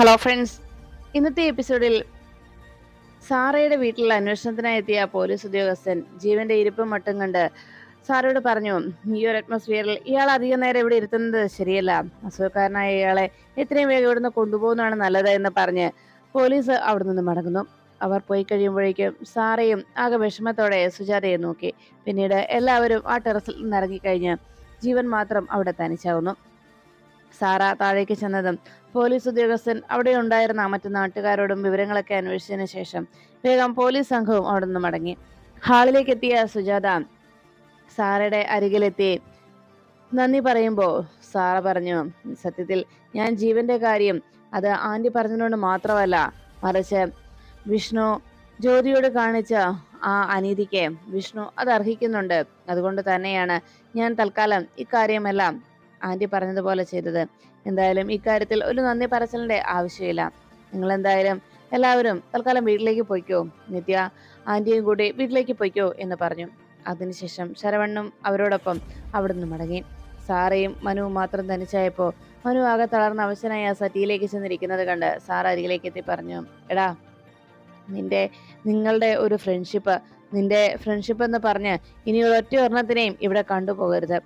Hello friends ഇന്നത്തെ എപ്പിസോഡിൽ സാറയുടെ വീട്ടിൽ അന്വേഷണത്തിനായി എത്തിയ പോലീസ് ഉദ്യോഗസ്ഥൻ ജീവന്റെ ഇരിപ്പ് മട്ടും കണ്ട് സാറയോട് പറഞ്ഞു ഈ ഒരു അറ്റ്മോസ്ഫിയറിൽ ഇയാൾ അധികം നേരം ഇവിടെ ഇരുത്തുന്നത് ശരിയല്ല. അസുഖക്കാരനായ ഇയാളെ എത്രയും വേഗം ഇവിടുന്ന് കൊണ്ടുപോകുന്നതാണ് നല്ലത് എന്ന് പറഞ്ഞ് പോലീസ് അവിടെ നിന്ന് മടങ്ങുന്നു. അവർ പോയി കഴിയുമ്പോഴേക്കും സാറയും ആകെ വിഷമത്തോടെ സുജാതയെ നോക്കി. പിന്നീട് എല്ലാവരും ആ ടെറസിൽ നിന്ന് ഇറങ്ങിക്കഴിഞ്ഞ് ജീവൻ മാത്രം അവിടെ തനിച്ചാവുന്നു. സാറ താഴേക്ക് ചെന്നതും പോലീസ് ഉദ്യോഗസ്ഥൻ അവിടെ ഉണ്ടായിരുന്ന മറ്റു നാട്ടുകാരോടും വിവരങ്ങളൊക്കെ അന്വേഷിച്ചതിന് ശേഷം വേഗം പോലീസ് സംഘവും അവിടെ നിന്ന് മടങ്ങി. ഹാളിലേക്ക് എത്തിയ സുജാത സാറയുടെ അരികിലെത്തി. നന്ദി പറയുമ്പോൾ സാറ പറഞ്ഞു സത്യത്തിൽ ഞാൻ ജീവന്റെ കാര്യം അത് ആന്റി പറഞ്ഞതുകൊണ്ട് മാത്രമല്ല മറിച്ച് വിഷ്ണു ജ്യോതിയോട് കാണിച്ച ആ അനീതിക്ക് വിഷ്ണു അത് അർഹിക്കുന്നുണ്ട്. അതുകൊണ്ട് തന്നെയാണ് ഞാൻ തൽക്കാലം ഇക്കാര്യമെല്ലാം ആന്റി പറഞ്ഞതുപോലെ ചെയ്തത്. എന്തായാലും ഇക്കാര്യത്തിൽ ഒരു നന്ദി പറച്ചിലിന്റെ ആവശ്യമില്ല. നിങ്ങൾ എന്തായാലും എല്ലാവരും തൽക്കാലം വീട്ടിലേക്ക് പോയിക്കോ. നിത്യ ആന്റിയും കൂടി വീട്ടിലേക്ക് പോയിക്കോ എന്ന് പറഞ്ഞു. അതിനുശേഷം ശരവണ്ണും അവരോടൊപ്പം അവിടുന്ന് മടങ്ങി. സാറയും മനുവും മാത്രം തനിച്ചായപ്പോ മനു ആകെ തളർന്ന അവശനായി ആ സറ്റിയിലേക്ക് ചെന്നിരിക്കുന്നത് കണ്ട് സാറ അരികിലേക്ക് എത്തി പറഞ്ഞു എടാ നിന്റെ നിങ്ങളുടെ ഒരു ഫ്രണ്ട്ഷിപ്പ് നിന്റെ ഫ്രണ്ട്ഷിപ്പ് എന്ന് പറഞ്ഞ് ഇനി ഒരൊറ്റ ഒരെണ്ണത്തിനെയും ഇവിടെ കണ്ടുപോകരുത്.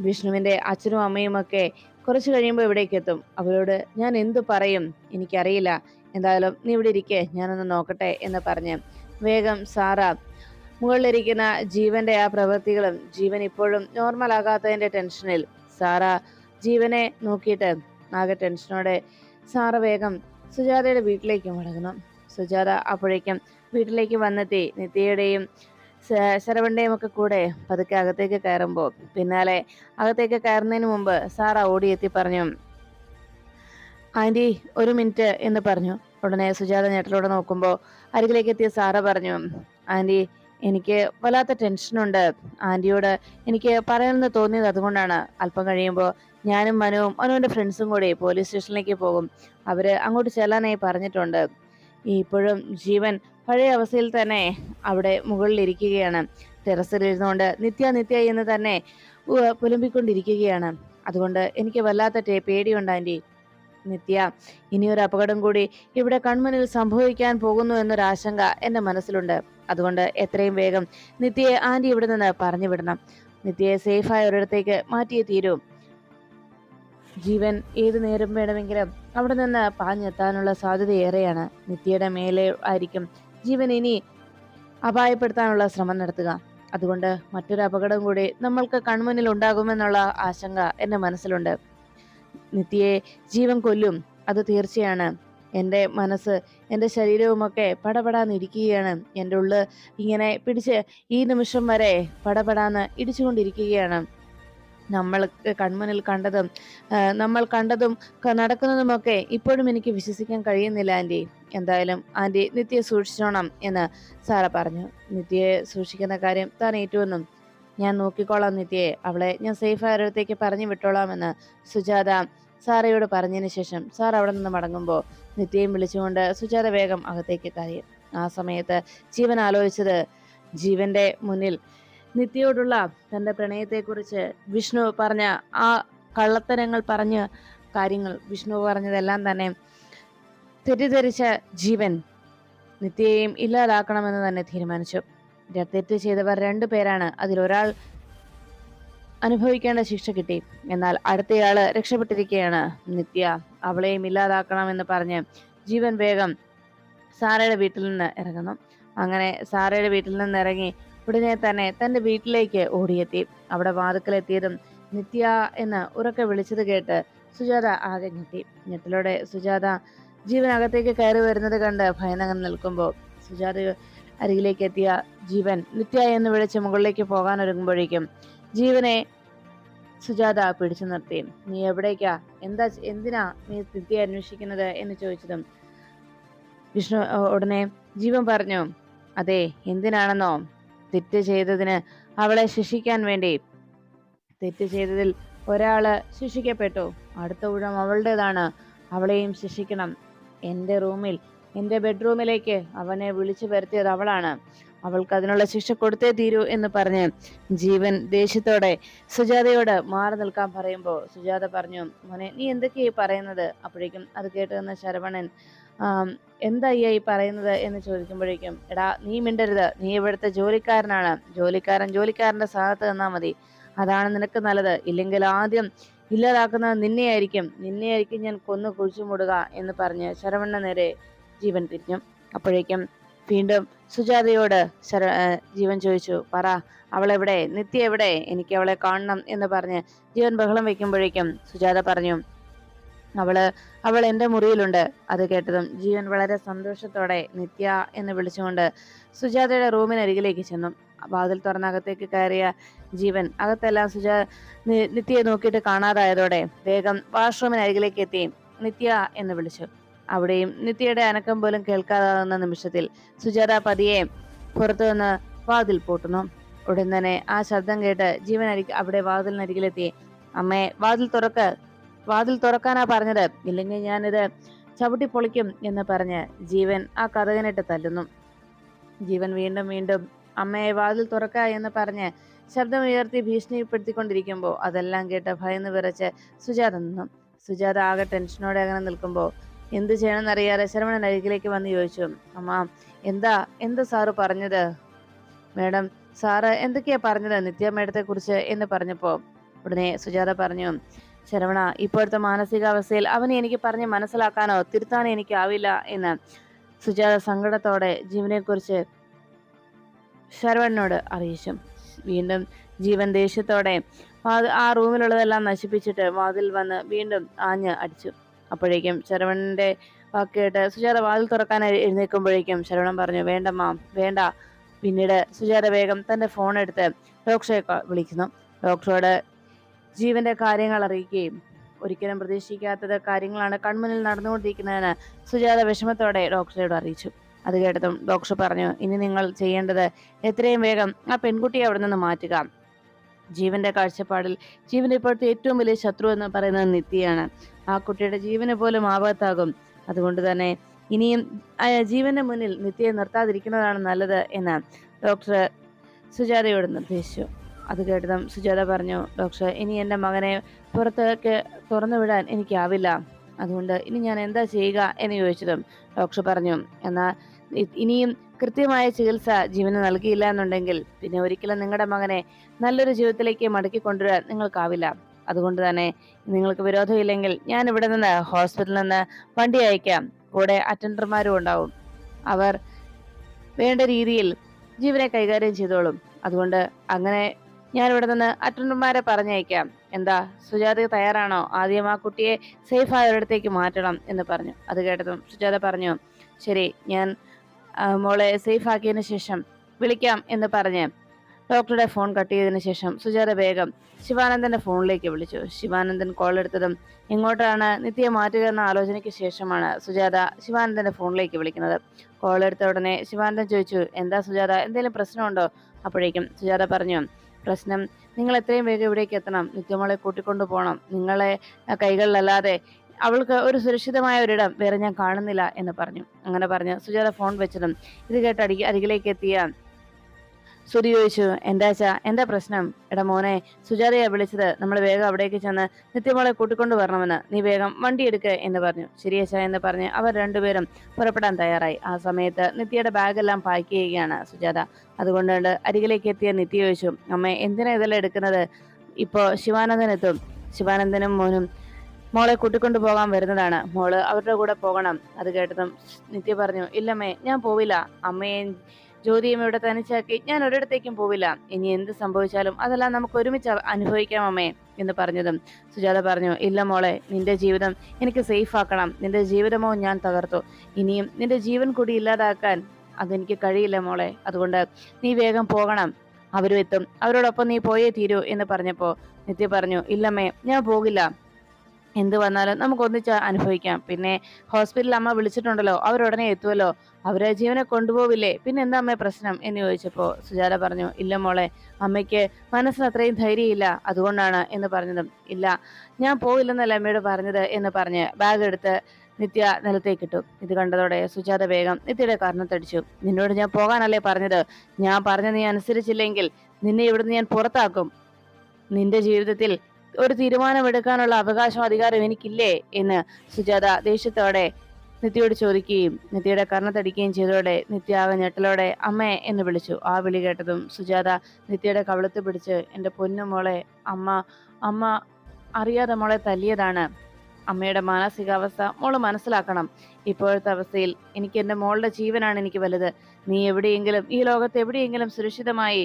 വിഷ്ണുവിന്റെ അച്ഛനും അമ്മയും ഒക്കെ കുറച്ച് കഴിയുമ്പോൾ ഇവിടേക്ക് എത്തും. അവരോട് ഞാൻ എന്തു പറയും? എനിക്കറിയില്ല. എന്തായാലും നീ ഇവിടെ ഇരിക്കേ. ഞാനൊന്ന് നോക്കട്ടെ എന്ന് പറഞ്ഞ് വേഗം സാറ മുകളിലിരിക്കുന്ന ജീവന്റെ ആ പ്രവൃത്തികളും ജീവൻ ഇപ്പോഴും നോർമൽ ആകാത്തതിന്റെ ടെൻഷനിൽ സാറ ജീവനെ നോക്കിയിട്ട് ആകെ ടെൻഷനോടെ സാറ വേഗം സുജാതയുടെ വീട്ടിലേക്ക് മടങ്ങുന്നു. സുജാത അപ്പോഴേക്കും വീട്ടിലേക്ക് വന്നെത്തി നിത്യയുടെയും ശരവണ്ണയും ഒക്കെ കൂടെ പതുക്കെ അകത്തേക്ക് കയറുമ്പോൾ പിന്നാലെ അകത്തേക്ക് കയറുന്നതിന് മുമ്പ് സാറ ഓടിയെത്തി പറഞ്ഞു ആന്റി ഒരു മിനിറ്റ് എന്ന് പറഞ്ഞു. ഉടനെ സുജാത ഞെട്ടലോടെ നോക്കുമ്പോൾ അരികിലേക്ക് എത്തിയ സാറ പറഞ്ഞു ആന്റി എനിക്ക് വല്ലാത്ത ടെൻഷനുണ്ട്. ആന്റിയോട് എനിക്ക് പറയണമെന്ന് തോന്നിയത് അതുകൊണ്ടാണ്. അല്പം കഴിയുമ്പോൾ ഞാനും മനുവും മനുവിന്റെ ഫ്രണ്ട്സും കൂടി പോലീസ് സ്റ്റേഷനിലേക്ക് പോകും. അവർ അങ്ങോട്ട് ചെല്ലാനായി പറഞ്ഞിട്ടുണ്ട്. ഇപ്പോഴും ജീവൻ പഴയ അവസ്ഥയിൽ തന്നെ അവിടെ മുകളിൽ ഇരിക്കുകയാണ് ടെറസിൽ ഇരുന്നുകൊണ്ട് നിത്യ നിത്യ എന്ന് തന്നെ പുലമ്പിക്കൊണ്ടിരിക്കുകയാണ്. അതുകൊണ്ട് എനിക്ക് വല്ലാത്ത പേടിയുണ്ട് ആന്റി നിത്യ ഇനിയൊരു അപകടം കൂടി ഇവിടെ കൺമുന്നിൽ സംഭവിക്കാൻ പോകുന്നു എന്നൊരാശങ്ക എന്റെ മനസ്സിലുണ്ട്. അതുകൊണ്ട് എത്രയും വേഗം നിത്യയെ ആന്റി ഇവിടെ നിന്ന് പറഞ്ഞു വിടണം. നിത്യയെ സേഫായ ഒരിടത്തേക്ക് മാറ്റിയേ തീരൂ. ജീവൻ ഏതു നേരം വേണമെങ്കിലും അവിടെ നിന്ന് പാഞ്ഞെത്താനുള്ള സാധ്യത ഏറെയാണ് നിത്യയുടെ മേലെ ആയിരിക്കും ജീവൻ ഇനി അപായപ്പെടുത്താനുള്ള ശ്രമം നടത്തുക. അതുകൊണ്ട് മറ്റൊരു അപകടം കൂടി നമ്മൾക്ക് കൺമുന്നിൽ ഉണ്ടാകുമെന്നുള്ള ആശങ്ക എന്റെ മനസ്സിലുണ്ട്. നിത്യയെ ജീവൻ കൊല്ലും. അത് തീർച്ചയാണ്. എന്റെ മനസ്സ് എന്റെ ശരീരവുമൊക്കെ പടപടാന്നിരിക്കുകയാണ് എന്റെ ഉള്ള് ഇങ്ങനെ പിടിച്ച് ഈ നിമിഷം വരെ പടപടാന്ന് ഇടിച്ചുകൊണ്ടിരിക്കുകയാണ്. നമ്മൾ കൺമുന്നിൽ കണ്ടതും നമ്മൾ കണ്ടതും നടക്കുന്നതുമൊക്കെ ഇപ്പോഴും എനിക്ക് വിശ്വസിക്കാൻ കഴിയുന്നില്ല ആന്റി എന്തായാലും ആന്റി നിത്യയെ സൂക്ഷിച്ചോണം എന്ന് സാറ പറഞ്ഞു. നിത്യയെ സൂക്ഷിക്കുന്ന കാര്യം താൻ ഏറ്റുവെന്നും. ഞാൻ നോക്കിക്കോളാം നിത്യയെ. അവളെ ഞാൻ സേഫ് ആയൊരിടത്തേക്ക് പറഞ്ഞു വിട്ടോളാമെന്ന് സുജാത സാറയോട് പറഞ്ഞതിന് ശേഷം സാർ അവിടെ നിന്ന് മടങ്ങുമ്പോൾ നിത്യയും വിളിച്ചുകൊണ്ട് സുജാത വേഗം അകത്തേക്ക് കയറി. ആ സമയത്ത് ജീവൻ ആലോചിച്ചത് ജീവന്റെ മുന്നിൽ നിത്യയോടുള്ള തന്റെ പ്രണയത്തെക്കുറിച്ച് വിഷ്ണു പറഞ്ഞ ആ കള്ളത്തരങ്ങൾ പറഞ്ഞ കാര്യങ്ങൾ വിഷ്ണു പറഞ്ഞതെല്ലാം തന്നെ തെറ്റിദ്ധരിച്ച ജീവൻ നിത്യയെയും ഇല്ലാതാക്കണമെന്ന് തന്നെ തീരുമാനിച്ചു. തെറ്റ് ചെയ്തവർ രണ്ടു പേരാണ് അതിലൊരാൾ അനുഭവിക്കേണ്ട ശിക്ഷ കിട്ടി. എന്നാൽ അടുത്തയാൾ രക്ഷപ്പെട്ടിരിക്കുകയാണ് നിത്യ. അവളെയും ഇല്ലാതാക്കണമെന്ന് പറഞ്ഞ് ജീവൻ വേഗം സാറയുടെ വീട്ടിൽ നിന്ന് ഇറങ്ങുന്നു. അങ്ങനെ സാറയുടെ വീട്ടിൽ നിന്ന് ഇറങ്ങി ഉടനെ തന്നെ തന്റെ വീട്ടിലേക്ക് ഓടിയെത്തി. അവിടെ വാതുക്കലെത്തിയതും നിത്യ എന്ന് ഉറക്കെ വിളിച്ചത് കേട്ട് സുജാത ആകെ ഞെട്ടി. ഞെട്ടലോടെ സുജാത ജീവൻ അകത്തേക്ക് കയറി വരുന്നത് കണ്ട് ഭയന്നങ്ങനെ നിൽക്കുമ്പോൾ സുജാത അരികിലേക്ക് എത്തിയ ജീവൻ നിത്യ എന്ന് വിളിച്ച് മുകളിലേക്ക് പോകാൻ ഒരുങ്ങുമ്പോഴേക്കും ജീവനെ സുജാത പിടിച്ചു നിർത്തി. നീ എവിടേക്കാ? എന്താ എന്തിനാ നീ നിത്യ അന്വേഷിക്കുന്നത്? എന്ന് ചോദിച്ചതും വിഷ്ണു ഉടനെ ജീവൻ പറഞ്ഞു അതെ എന്തിനാണെന്നോ? തെറ്റ് ചെയ്തതിന് അവളെ ശിക്ഷിക്കാൻ വേണ്ടി. തെറ്റ് ചെയ്തതിൽ ഒരാൾ ശിക്ഷിക്കപ്പെട്ടു. അടുത്ത ഊഴം അവളുടേതാണ്. അവളെയും ശിക്ഷിക്കണം. എന്റെ റൂമിൽ എന്റെ ബെഡ്റൂമിലേക്ക് അവനെ വിളിച്ചു വരുത്തിയത് അവളാണ്. അവൾക്ക് അതിനുള്ള ശിക്ഷ കൊടുത്തേ തീരൂ എന്ന് പറഞ്ഞ് ജീവൻ ദേഷ്യത്തോടെ സുജാതയോട് മാറി നിൽക്കാൻ പറയുമ്പോൾ സുജാത പറഞ്ഞു മോനെ നീ എന്തൊക്കെയായി പറയുന്നത്? അപ്പോഴേക്കും അത് കേട്ട് നിന്ന ശരവണൻ എന്താ ഈ പറയുന്നത് എന്ന് ചോദിക്കുമ്പോഴേക്കും എടാ നീ മിണ്ടരുത്. നീ ഇവിടുത്തെ ജോലിക്കാരനാണ്. ജോലിക്കാരൻ ജോലിക്കാരന്റെ സ്ഥാനത്ത് നിന്നാൽ മതി. അതാണ് നിനക്ക് നല്ലത്. ഇല്ലെങ്കിൽ ആദ്യം ഇല്ലാതാക്കുന്നത് നിന്നെയായിരിക്കും നിന്നെയായിരിക്കും ഞാൻ കൊന്നു കുഴിച്ചു മൂടുക എന്ന് പറഞ്ഞ് ശരവണ്ണ നേരെ ജീവൻ തിരിഞ്ഞു. അപ്പോഴേക്കും വീണ്ടും സുജാതയോട് ശര ജീവൻ ചോദിച്ചു പറ അവളെവിടെ? നിത്യ എവിടെ? എനിക്ക് അവളെ കാണണം എന്ന് പറഞ്ഞ് ജീവൻ ബഹളം വെക്കുമ്പോഴേക്കും സുജാത പറഞ്ഞു അവൾ അവൾ എന്റെ മുറിയിലുണ്ട്. അത് കേട്ടതും ജീവൻ വളരെ സന്തോഷത്തോടെ നിത്യ എന്ന് വിളിച്ചുകൊണ്ട് സുജാതയുടെ റൂമിനരികിലേക്ക് ചെന്നു. വാതിൽ തുറന്നകത്തേക്ക് കയറിയ ജീവൻ അകത്തെല്ലാം സുജാ നിത്യയെ നോക്കിയിട്ട് കാണാതായതോടെ വേഗം വാഷ്റൂമിനരികിലേക്ക് എത്തി നിത്യ എന്ന് വിളിച്ചു. അവിടെയും നിത്യയുടെ അനക്കം പോലും കേൾക്കാതാകുന്ന നിമിഷത്തിൽ സുജാത പതിയെ പുറത്തു നിന്ന് വാതിൽ പൂട്ടുന്നു. ഉടൻ തന്നെ ആ ശബ്ദം കേട്ട് ജീവൻ അരി അവിടെ വാതിലിനരികിലെത്തി. അമ്മേ വാതിൽ തുറക്ക്. വാതിൽ തുറക്കാനാ പറഞ്ഞത്. ഇല്ലെങ്കിൽ ഞാനിത് ചവിട്ടി പൊളിക്കും എന്ന് പറഞ്ഞ് ജീവൻ ആ കഥകനിട്ട് തല്ലുന്നു. ജീവൻ വീണ്ടും വീണ്ടും അമ്മയെ വാതിൽ തുറക്ക എന്ന് പറഞ്ഞ് ശബ്ദം ഉയർത്തി ഭീഷണിപ്പെടുത്തിക്കൊണ്ടിരിക്കുമ്പോൾ അതെല്ലാം കേട്ട് ഭയന്ന് വിറച്ച് സുജാത നിന്നു. സുജാത ആകെ ടെൻഷനോടെ അങ്ങനെ നിൽക്കുമ്പോൾ എന്ത് ചെയ്യണമെന്നറിയാതെ ശരവണൻ അരികിലേക്ക് വന്ന് ചോദിച്ചു അമ്മ എന്താ എന്താ സാറ് പറഞ്ഞത്? മേഡം സാറ് എന്തൊക്കെയാ പറഞ്ഞത് നിത്യ മേഡത്തെ കുറിച്ച് എന്ന് പറഞ്ഞപ്പോ ഉടനെ സുജാത പറഞ്ഞു ശരവണ ഇപ്പോഴത്തെ മാനസികാവസ്ഥയിൽ അവനെ എനിക്ക് പറഞ്ഞ് മനസ്സിലാക്കാനോ തിരുത്താനോ എനിക്കാവില്ല എന്ന് സുജാത സങ്കടത്തോടെ ജീവനെക്കുറിച്ച് ശരവണനോട് അറിയിച്ചു. വീണ്ടും ജീവൻ ദേഷ്യത്തോടെ ആ റൂമിലുള്ളതെല്ലാം നശിപ്പിച്ചിട്ട് വാതിൽ വന്ന് വീണ്ടും ആഞ്ഞ് അടിച്ചു. അപ്പോഴേക്കും ശരവണന്റെ വാക്കേട്ട് സുജാത വാതിൽ തുറക്കാൻ എഴുന്നേൽക്കുമ്പോഴേക്കും ശരവണൻ പറഞ്ഞു വേണ്ട മാം വേണ്ട. പിന്നീട് സുജാത വേഗം തന്റെ ഫോൺ എടുത്ത് ഡോക്ടറെ വിളിക്കുന്നു. ഡോക്ടറോട് ജീവന്റെ കാര്യങ്ങൾ അറിയിക്കുകയും ഒരിക്കലും പ്രതീക്ഷിക്കാത്തത് കാര്യങ്ങളാണ് കൺമുന്നിൽ നടന്നുകൊണ്ടിരിക്കുന്നതെന്ന് സുജാത വിഷമത്തോടെ ഡോക്ടറോട് അറിയിച്ചു. അത് കേട്ടതും ഡോക്ടർ പറഞ്ഞു ഇനി നിങ്ങൾ ചെയ്യേണ്ടത് എത്രയും വേഗം ആ പെൺകുട്ടിയെ അവിടെ നിന്ന് മാറ്റുക. ജീവന്റെ കാഴ്ചപ്പാടിൽ ജീവൻ ഇപ്പോഴത്തെ ഏറ്റവും വലിയ ശത്രു എന്ന് പറയുന്നത് നിത്യയാണ്. ആ കുട്ടിയുടെ ജീവന് പോലും ആപത്താകും. അതുകൊണ്ട് തന്നെ ഇനിയും ജീവന്റെ മുന്നിൽ നിത്യയെ നിർത്താതിരിക്കുന്നതാണ് നല്ലത് എന്ന് ഡോക്ടർ സുജാതയോട് നിർദ്ദേശിച്ചു. അത് കേട്ടതും സുജാത പറഞ്ഞു ഡോക്ടർ ഇനി എന്റെ മകനെ പുറത്തേക്ക് തുറന്നു വിടാൻ എനിക്കാവില്ല. അതുകൊണ്ട് ഇനി ഞാൻ എന്താ ചെയ്യുക? എന്ന് ചോദിച്ചതും ഡോക്ടർ പറഞ്ഞു എന്നാൽ ഇനിയും കൃത്യമായ ചികിത്സ ജീവന് നൽകിയില്ല എന്നുണ്ടെങ്കിൽ പിന്നെ ഒരിക്കലും നിങ്ങളുടെ മകനെ നല്ലൊരു ജീവിതത്തിലേക്ക് മടക്കി കൊണ്ടുവരാൻ നിങ്ങൾക്കാവില്ല. അതുകൊണ്ട് തന്നെ നിങ്ങൾക്ക് വിരോധമില്ലെങ്കിൽ ഞാൻ ഇവിടെ നിന്ന് ഹോസ്പിറ്റലിൽ നിന്ന് വണ്ടി അയക്കാം. കൂടെ അറ്റൻഡർമാരും ഉണ്ടാവും. അവർ വേണ്ട രീതിയിൽ ജീവനെ കൈകാര്യം ചെയ്തോളും. അതുകൊണ്ട് അങ്ങനെ ഞാൻ ഇവിടെ നിന്ന് അറ്റൻഡർമാരെ പറഞ്ഞയക്കാം. എന്താ സുജാത തയ്യാറാണോ? ആദ്യം ആ കുട്ടിയെ സേഫ് ആയൊരിടത്തേക്ക് മാറ്റണം എന്ന് പറഞ്ഞു. അത് കേട്ടതും സുജാത പറഞ്ഞു ശരി ഞാൻ മോളെ സേഫ് ആക്കിയതിന് ശേഷം വിളിക്കാം എന്ന് പറഞ്ഞ് ഡോക്ടറുടെ ഫോൺ കട്ട് ചെയ്തതിന് ശേഷം സുജാത വേഗം ശിവാനന്ദന്റെ ഫോണിലേക്ക് വിളിച്ചു. ശിവാനന്ദൻ കോൾ എടുത്തതും എങ്ങോട്ടാണ്? നിത്യ മാറ്റുക എന്ന ആലോചനയ്ക്ക് ശേഷമാണ് സുജാത ശിവാനന്ദന്റെ ഫോണിലേക്ക് വിളിക്കുന്നത്. കോൾ എടുത്ത ഉടനെ ശിവാനന്ദൻ ചോദിച്ചു എന്താ സുജാത? എന്തെങ്കിലും പ്രശ്നമുണ്ടോ? അപ്പോഴേക്കും സുജാത പറഞ്ഞു പ്രശ്നം. നിങ്ങൾ എത്രയും വേഗം ഇവിടേക്ക് എത്തണം. നിത്യമോളെ കൂട്ടിക്കൊണ്ടു പോകണം. നിങ്ങളെ കൈകളിലല്ലാതെ അവൾക്ക് ഒരു സുരക്ഷിതമായ ഒരിടം വേറെ ഞാൻ കാണുന്നില്ല എന്ന് പറഞ്ഞു. അങ്ങനെ പറഞ്ഞ് സുജാത ഫോൺ വെച്ചതും ഇത് കേട്ട് അരികിലേക്ക് എത്തിയ സുധി ചോദിച്ചു എന്താച്ചാ എന്താ പ്രശ്നം? എടാ മോനെ സുജാതയെ വിളിച്ചത് നമ്മൾ വേഗം അവിടേക്ക് ചെന്ന് നിത്യമോളെ കൂട്ടിക്കൊണ്ടു വരണമെന്ന്. നീ വേഗം വണ്ടി എടുക്കുക എന്ന് പറഞ്ഞു. ശരിയച്ച എന്ന് പറഞ്ഞ് അവർ രണ്ടുപേരും പുറപ്പെടാൻ തയ്യാറായി. ആ സമയത്ത് നിത്യയുടെ ബാഗെല്ലാം പാക്ക് ചെയ്യുകയാണ് സുജാത. അതുകൊണ്ട് അരികിലേക്ക് എത്തിയ നിത്യ ചോദിച്ചു അമ്മ എന്തിനാ ഇതെല്ലാം എടുക്കുന്നത്? ഇപ്പോൾ ശിവാനന്ദൻ എത്തും ശിവാനന്ദനും മോനും മോളെ കൂട്ടിക്കൊണ്ടു പോകാൻ വരുന്നതാണ്. മോൾ അവരുടെ കൂടെ പോകണം. അത് കേട്ടതും നിത്യ പറഞ്ഞു ഇല്ലമ്മേ ഞാൻ പോവില്ല. അമ്മയെ ജ്യോതിയും ഇവിടെ തനിച്ചാക്കി ഞാൻ ഒരിടത്തേക്കും പോവില്ല. ഇനി എന്ത് സംഭവിച്ചാലും അതെല്ലാം നമുക്ക് ഒരുമിച്ച് അനുഭവിക്കാം അമ്മേ എന്ന് പറഞ്ഞതും. സുജാത പറഞ്ഞു ഇല്ല മോളെ നിന്റെ ജീവിതം എനിക്ക് സേഫ് ആക്കണം. നിന്റെ ജീവിതമോ ഞാൻ തകർത്തു. ഇനിയും നിന്റെ ജീവൻ കൂടി ഇല്ലാതാക്കാൻ അതെനിക്ക് കഴിയില്ല മോളെ. അതുകൊണ്ട് നീ വേഗം പോകണം. അവരും എത്തും. അവരോടൊപ്പം നീ പോയേ തീരൂ എന്ന് പറഞ്ഞപ്പോ നിത്യ പറഞ്ഞു ഇല്ലമ്മേ ഞാൻ പോകില്ല. എന്ത് വന്നാലും നമുക്ക് ഒന്നിച്ച് അനുഭവിക്കാം. പിന്നെ ഹോസ്പിറ്റലിൽ അമ്മ വിളിച്ചിട്ടുണ്ടല്ലോ അവരുടനെ എത്തുമല്ലോ അവരെ ജീവനെ കൊണ്ടുപോവില്ലേ? പിന്നെ എന്താ അമ്മ പ്രശ്നം? എന്ന് ചോദിച്ചപ്പോൾ സുജാത പറഞ്ഞു ഇല്ല മോളെ അമ്മയ്ക്ക് മനസ്സിന് അത്രയും ധൈര്യമില്ല. അതുകൊണ്ടാണ് എന്ന് പറഞ്ഞതും. ഇല്ല ഞാൻ പോവില്ലെന്നല്ല അമ്മയോട് പറഞ്ഞത്? എന്ന് പറഞ്ഞ് ബാഗ് എടുത്ത് നിത്യ നിലത്തേക്കിട്ടു ഇത് കണ്ടതോടെ സുജാത വേഗം നിത്യയുടെ കർണത്തടിച്ചു. നിന്നോട് ഞാൻ പോകാനല്ലേ പറഞ്ഞത്? ഞാൻ പറഞ്ഞ നീ അനുസരിച്ചില്ലെങ്കിൽ നിന്നെ ഇവിടുന്ന് ഞാൻ പുറത്താക്കും. നിന്റെ ജീവിതത്തിൽ ഒരു തീരുമാനമെടുക്കാനുള്ള അവകാശം അധികാരം എനിക്കില്ലേ എന്ന് സുജാത ദേഷ്യത്തോടെ നിത്യയോട് ചോദിക്കുകയും നിത്യയുടെ കർണത്തടിക്കുകയും ചെയ്തതോടെ നിത്യ ആകെ ഞെട്ടലോടെ അമ്മേ എന്ന് വിളിച്ചു. ആ വിളി കേട്ടതും സുജാത നിത്യയുടെ കവളത്ത് പിടിച്ച് എന്റെ പൊന്നു മോളെ അമ്മ അമ്മ അറിയാതെ മോളെ തല്ലിയതാണ്. അമ്മയുടെ മാനസികാവസ്ഥ മോൾ മനസ്സിലാക്കണം. ഇപ്പോഴത്തെ അവസ്ഥയിൽ എനിക്ക് എന്റെ മോളുടെ ജീവനാണ് എനിക്ക് വലുത്. നീ എവിടെയെങ്കിലും ഈ ലോകത്ത് എവിടെയെങ്കിലും സുരക്ഷിതമായി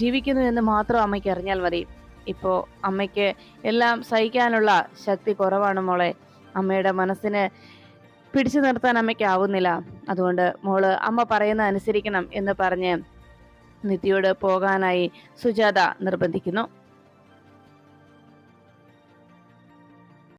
ജീവിക്കുന്നു എന്ന് മാത്രം അമ്മയ്ക്ക് അറിഞ്ഞാൽ മതി. ഇപ്പോൾ അമ്മയ്ക്ക് എല്ലാം സഹിക്കാനുള്ള ശക്തി കുറവാണ് മോളെ. അമ്മയുടെ മനസ്സിന് പിടിച്ചു നിർത്താൻ അമ്മയ്ക്ക് ആവുന്നില്ല. അതുകൊണ്ട് മോൾ അമ്മ പറയുന്ന അനുസരിക്കണം എന്ന് പറഞ്ഞ് നിത്യയോട് പോകാനായി സുജാത നിർബന്ധിക്കുന്നു.